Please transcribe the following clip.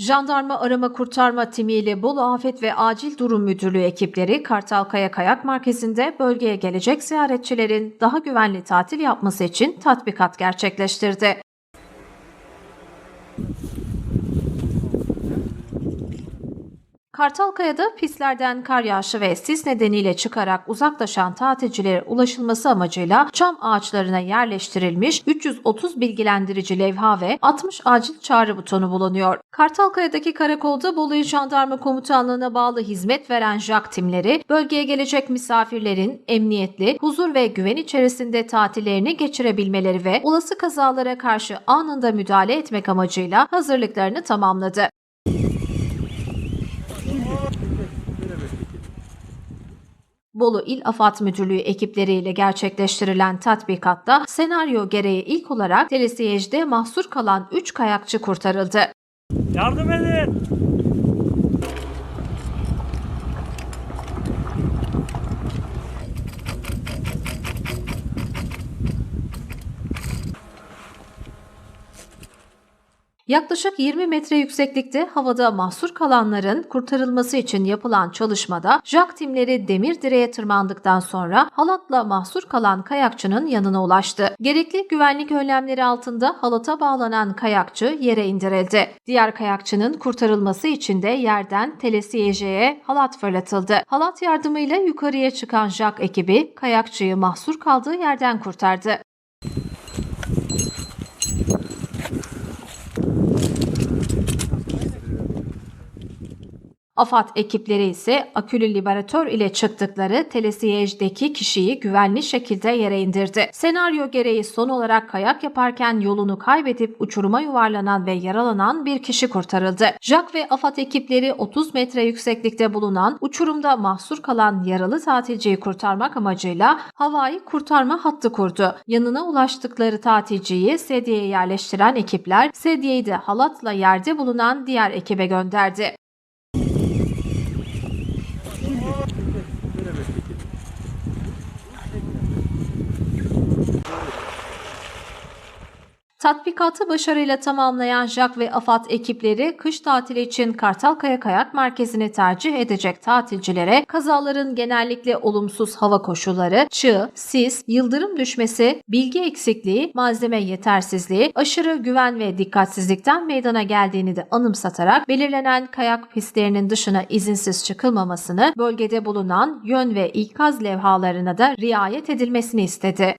Jandarma Arama Kurtarma Timi ile Bolu Afet ve Acil Durum Müdürlüğü ekipleri Kartalkaya Kayak Merkezi'nde bölgeye gelecek ziyaretçilerin daha güvenli tatil yapması için tatbikat gerçekleştirdi. Kartalkaya'da pistlerden kar yağışı ve sis nedeniyle çıkarak uzaklaşan tatilcilere ulaşılması amacıyla çam ağaçlarına yerleştirilmiş 330 bilgilendirici levha ve 60 acil çağrı butonu bulunuyor. Kartalkaya'daki karakolda Bolu Jandarma Komutanlığı'na bağlı hizmet veren JAK timleri bölgeye gelecek misafirlerin emniyetli, huzur ve güven içerisinde tatillerini geçirebilmeleri ve olası kazalara karşı anında müdahale etmek amacıyla hazırlıklarını tamamladı. Bolu İl Afat Müdürlüğü ekipleriyle gerçekleştirilen tatbikatta senaryo gereği ilk olarak Telesiyej'de mahsur kalan 3 kayakçı kurtarıldı. Yardım edin. Yaklaşık 20 metre yükseklikte havada mahsur kalanların kurtarılması için yapılan çalışmada JAK timleri demir direğe tırmandıktan sonra halatla mahsur kalan kayakçının yanına ulaştı. Gerekli güvenlik önlemleri altında halata bağlanan kayakçı yere indirildi. Diğer kayakçının kurtarılması için de yerden telesiyejeye halat fırlatıldı. Halat yardımıyla yukarıya çıkan JAK ekibi kayakçıyı mahsur kaldığı yerden kurtardı. AFAD ekipleri ise akülü liberatör ile çıktıkları telesiyejdeki kişiyi güvenli şekilde yere indirdi. Senaryo gereği son olarak kayak yaparken yolunu kaybedip uçuruma yuvarlanan ve yaralanan bir kişi kurtarıldı. JAK ve AFAD ekipleri 30 metre yükseklikte bulunan uçurumda mahsur kalan yaralı tatilciyi kurtarmak amacıyla havai kurtarma hattı kurdu. Yanına ulaştıkları tatilciyi sedyeye yerleştiren ekipler sedyeyi de halatla yerde bulunan diğer ekibe gönderdi. Tatbikatı başarıyla tamamlayan JAK ve AFAD ekipleri kış tatili için Kartalkaya Kayak Merkezi'ni tercih edecek tatilcilere kazaların genellikle olumsuz hava koşulları, çığ, sis, yıldırım düşmesi, bilgi eksikliği, malzeme yetersizliği, aşırı güven ve dikkatsizlikten meydana geldiğini de anımsatarak belirlenen kayak pistlerinin dışına izinsiz çıkılmamasını, bölgede bulunan yön ve ikaz levhalarına da riayet edilmesini istedi.